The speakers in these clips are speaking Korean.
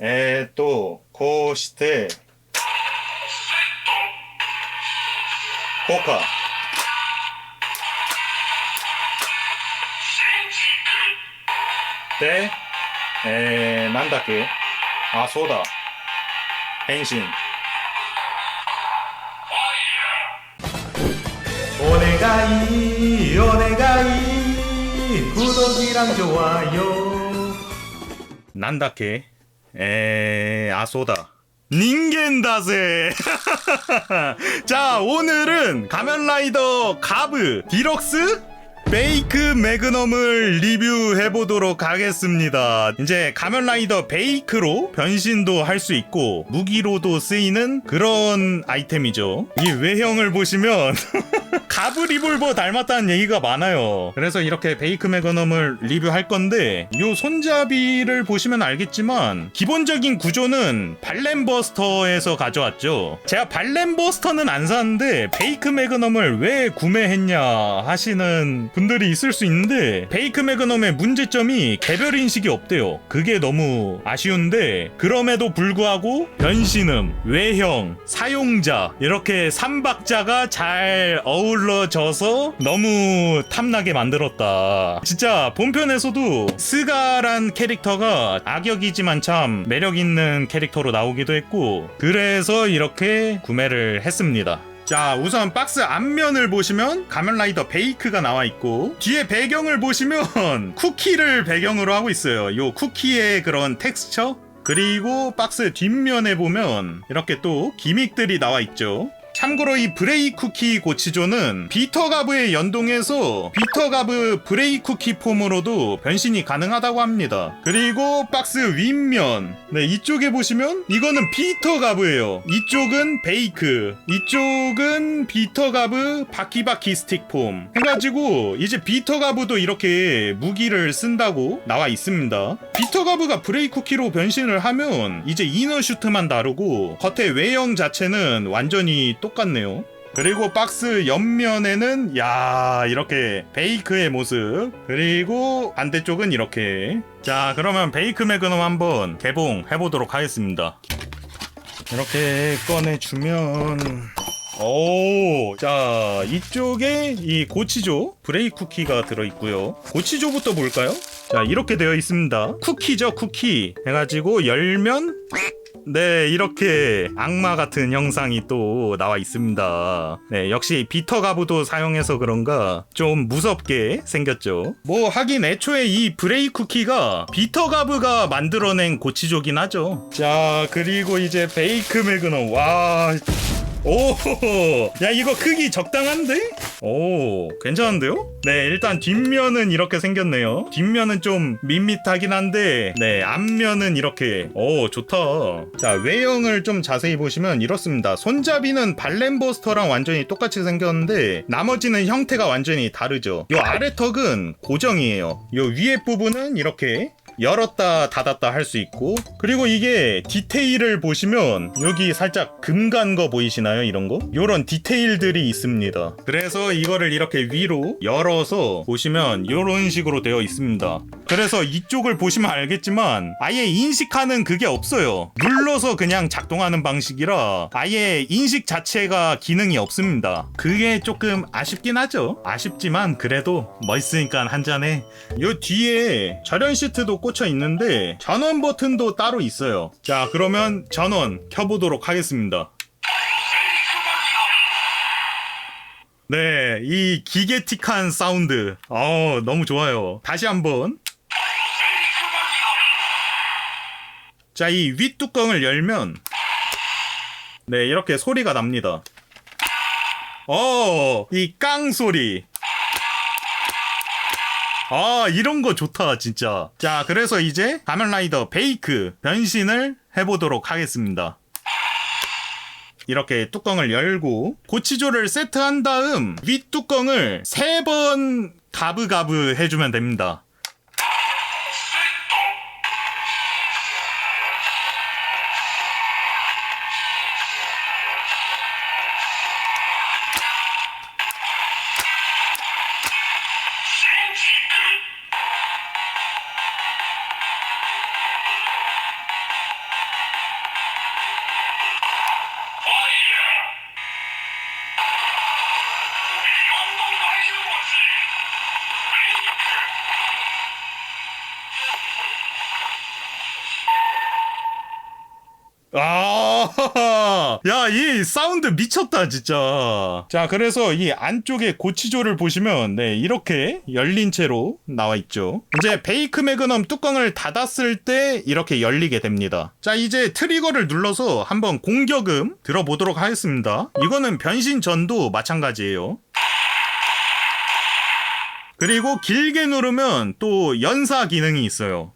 えーっと、こうして、こうか。で、えー、なんだっけあ、そうだ。変身。お願い、お願い、구독이랑좋아요なんだっけ 에, 아소다. 닌겐다세! 자, 오늘은 가면라이더 가브 디럭스 베이크 매그넘을 리뷰해보도록 하겠습니다. 이제 가면라이더 베이크로 변신도 할 수 있고 무기로도 쓰이는 그런 아이템이죠. 이 외형을 보시면 가브 리볼버 닮았다는 얘기가 많아요. 그래서 이렇게 베이크 매그넘을 리뷰할 건데 이 손잡이를 보시면 알겠지만 기본적인 구조는 발렌버스터에서 가져왔죠. 제가 발렌버스터는 안 샀는데 베이크 매그넘을 왜 구매했냐 하시는 분들이 있을 수 있는데 베이크 매그넘의 문제점이 개별 인식이 없대요. 그게 너무 아쉬운데 그럼에도 불구하고 변신음, 외형, 사용자 이렇게 삼박자가 잘 어 우러져서 너무 탐나게 만들었다. 진짜 본편에서도 스가란 캐릭터가 악역이지만 참 매력 있는 캐릭터로 나오기도 했고 그래서 이렇게 구매를 했습니다. 자 우선 박스 앞면을 보시면 가면라이더 베이크가 나와 있고 뒤에 배경을 보시면 쿠키를 배경으로 하고 있어요 요 쿠키의 그런 텍스처 그리고 박스 뒷면에 보면 이렇게 또 기믹들이 나와 있죠 참고로 이 브레이 쿠키 고치조는 비터 가브에 연동해서 비터 가브 브레이 쿠키 폼으로도 변신이 가능하다고 합니다. 그리고 박스 윗면 네 이쪽에 보시면 이거는 비터 가브예요. 이쪽은 베이크, 이쪽은 비터 가브 바키바키 스틱 폼 해가지고 이제 비터 가브도 이렇게 무기를 쓴다고 나와 있습니다. 비터 가브가 브레이 쿠키로 변신을 하면 이제 이너 슈트만 다르고 겉에 외형 자체는 완전히 똑같네요. 그리고 박스 옆면에는 야 이렇게 베이크의 모습 그리고 반대쪽은 이렇게 자 그러면 베이크 매그넘 한번 개봉해 보도록 하겠습니다 이렇게 꺼내주면 오, 자, 이쪽에 이 고치조 브레이 쿠키가 들어있고요. 고치조부터 볼까요? 자, 이렇게 되어 있습니다. 쿠키죠, 쿠키. 해가지고 열면 네, 이렇게 악마 같은 형상이 또 나와 있습니다. 네, 역시 비터 가부도 사용해서 그런가 좀 무섭게 생겼죠. 뭐 하긴 애초에 이 브레이 쿠키가 비터 가브가 만들어낸 고치조긴 하죠. 자, 그리고 이제 베이크 매그넘. 와, 오, 야 이거 크기 적당한데? 오, 괜찮은데요? 네, 일단 뒷면은 이렇게 생겼네요. 뒷면은 좀 밋밋하긴 한데, 네, 앞면은 이렇게, 오, 좋다. 자, 외형을 좀 자세히 보시면 이렇습니다. 손잡이는 발렌버스터랑 완전히 똑같이 생겼는데, 나머지는 형태가 완전히 다르죠. 요 아래 턱은 고정이에요. 요 위에 부분은 이렇게 열었다 닫았다 할 수 있고 그리고 이게 디테일을 보시면 여기 살짝 금 간 거 보이시나요? 이런 거? 요런 디테일들이 있습니다. 그래서 이거를 이렇게 위로 열어서 보시면 요런 식으로 되어 있습니다. 그래서 이쪽을 보시면 알겠지만 아예 인식하는 그게 없어요. 눌러서 그냥 작동하는 방식이라 아예 인식 자체가 기능이 없습니다. 그게 조금 아쉽긴 하죠? 아쉽지만 그래도 멋있으니까 한 잔에. 요 뒤에 절연 시트도 꽂혀 있는데 전원 버튼도 따로 있어요. 자, 그러면 전원 켜보도록 하겠습니다. 네, 이 기계틱한 사운드. 어, 너무 좋아요. 다시 한번. 자, 이 윗뚜껑을 열면 네, 이렇게 소리가 납니다. 어, 이 깡 소리. 아, 이런 거 좋다, 진짜. 자, 그래서 이제 가면라이더 베이크 변신을 해보도록 하겠습니다. 이렇게 뚜껑을 열고 고치조를 세트한 다음 윗뚜껑을 세 번 가브가브 해주면 됩니다. 야, 이 사운드 미쳤다, 진짜. 자, 그래서 이 안쪽에 고치조를 보시면, 네, 이렇게 열린 채로 나와 있죠. 이제 베이크 매그넘 뚜껑을 닫았을 때 이렇게 열리게 됩니다. 자, 이제 트리거를 눌러서 한번 공격음 들어보도록 하겠습니다. 이거는 변신 전도 마찬가지예요. 그리고 길게 누르면 또 연사 기능이 있어요.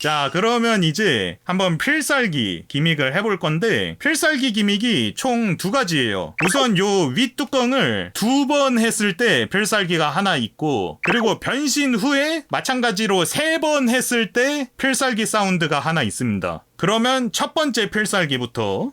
자, 그러면 이제 한번 필살기 기믹을 해볼 건데, 필살기 기믹이 총 두 가지예요. 우선 요 윗뚜껑을 두 번 했을 때 필살기가 하나 있고, 그리고 변신 후에 마찬가지로 세 번 했을 때 필살기 사운드가 하나 있습니다. 그러면 첫 번째 필살기부터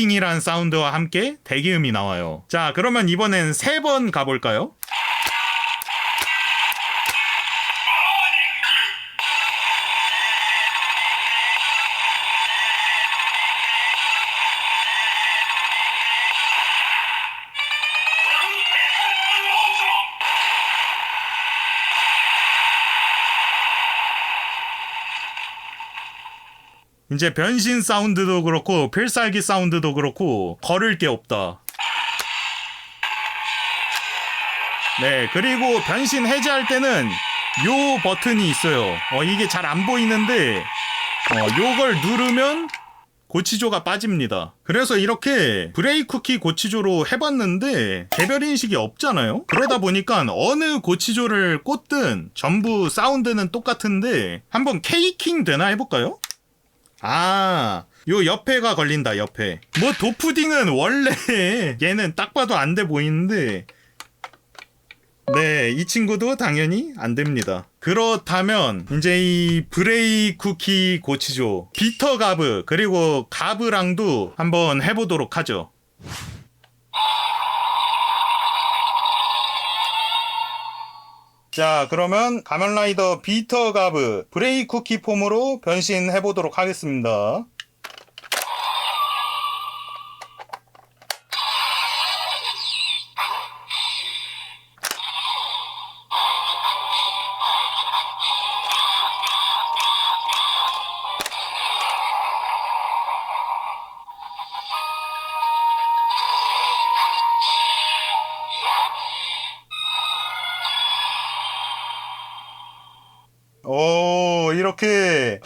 킹이란 사운드와 함께 대기음이 나와요. 자, 그러면 이번엔 세 번 가볼까요? 이제 변신 사운드도 그렇고 필살기 사운드도 그렇고 걸을 게 없다. 네, 그리고 변신 해제할 때는 요 버튼이 있어요. 어, 이게 잘 안 보이는데 어, 요걸 누르면 고치조가 빠집니다. 그래서 이렇게 브레이크키 고치조로 해봤는데 개별 인식이 없잖아요. 그러다 보니까 어느 고치조를 꽂든 전부 사운드는 똑같은데 한번 케이킹 되나 해볼까요? 아, 요 옆에가 걸린다, 옆에. 뭐, 도프딩은 원래 얘는 딱 봐도 안 돼 보이는데, 네, 이 친구도 당연히 안 됩니다. 그렇다면, 이제 이 브레이 쿠키 고치조, 비터 가브, 그리고 가브랑도 한번 해보도록 하죠. 자, 그러면 가면라이더 비터 가브 브레이 쿠키 폼으로 변신해 보도록 하겠습니다.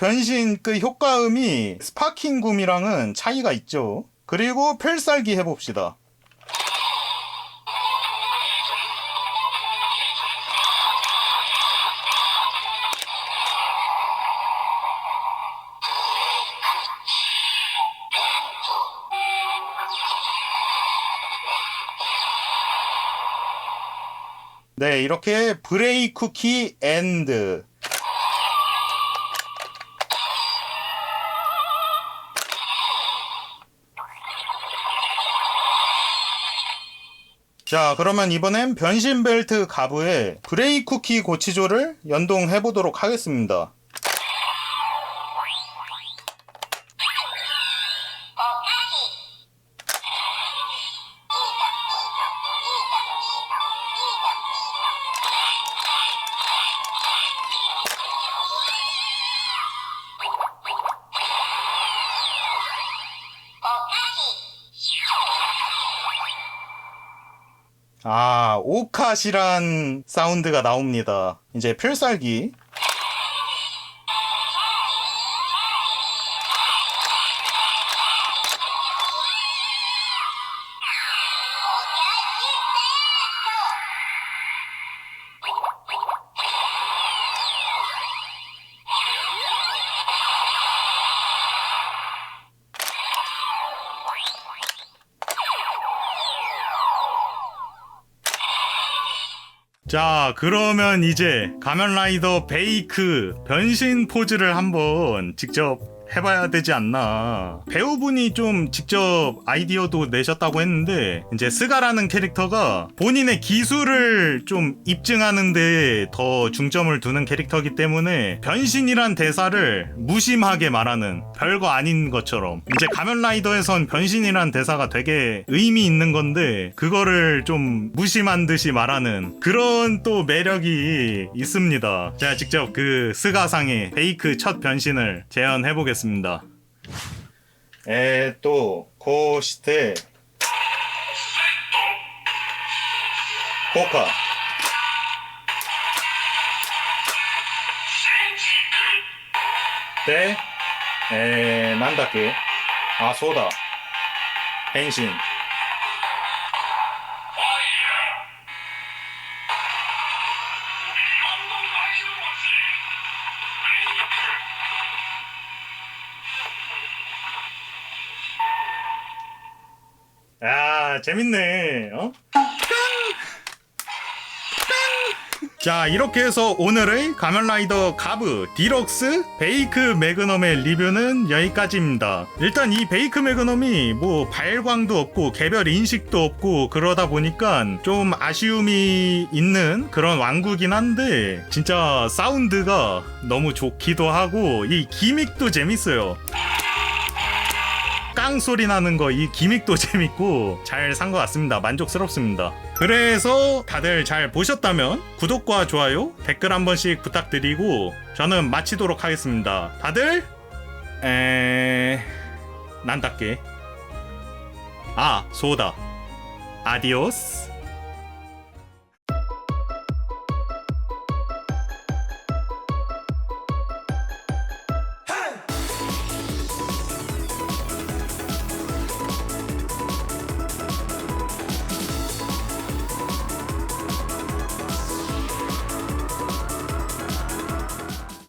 변신 그 효과음이 스파킹 굼이랑은 차이가 있죠. 그리고 필살기 해봅시다. 네, 이렇게 브레이 쿠키 엔드 자, 그러면 이번엔 변신 벨트 가브에 브레이 쿠키 고치조를 연동해 보도록 하겠습니다. 아, 오카시란 사운드가 나옵니다. 이제 필살기. 자, 그러면 이제 가면라이더 베이크 변신 포즈를 한번 직접 해봐야 되지 않나. 배우분이 좀 직접 아이디어도 내셨다고 했는데 이제 스가라는 캐릭터가 본인의 기술을 좀 입증하는데 더 중점을 두는 캐릭터이기 때문에 변신이란 대사를 무심하게 말하는 별거 아닌 것처럼 이제 가면라이더에선 변신이란 대사가 되게 의미 있는 건데 그거를 좀 무심한 듯이 말하는 그런 또 매력이 있습니다. 제가 직접 그 스가상의 베이크 첫 변신을 재현해 보겠습니다. えっ、とこうしてこうか。でえー、なんだっけ？あそうだ。変身 아, 재밌네. 어? 자 이렇게 해서 오늘의 가면라이더 가브 디럭스 베이크 매그넘의 리뷰는 여기까지입니다 일단 이 베이크 매그넘이 뭐 발광도 없고 개별 인식도 없고 그러다 보니까 좀 아쉬움이 있는 그런 왕구긴 한데 진짜 사운드가 너무 좋기도 하고 이 기믹도 재밌어요 깡 소리 나는 거 이 기믹도 재밌고 잘 산 것 같습니다. 만족스럽습니다. 그래서 다들 잘 보셨다면 구독과 좋아요, 댓글 한 번씩 부탁드리고 저는 마치도록 하겠습니다. 다들 에 난답게 아 소다 아디오스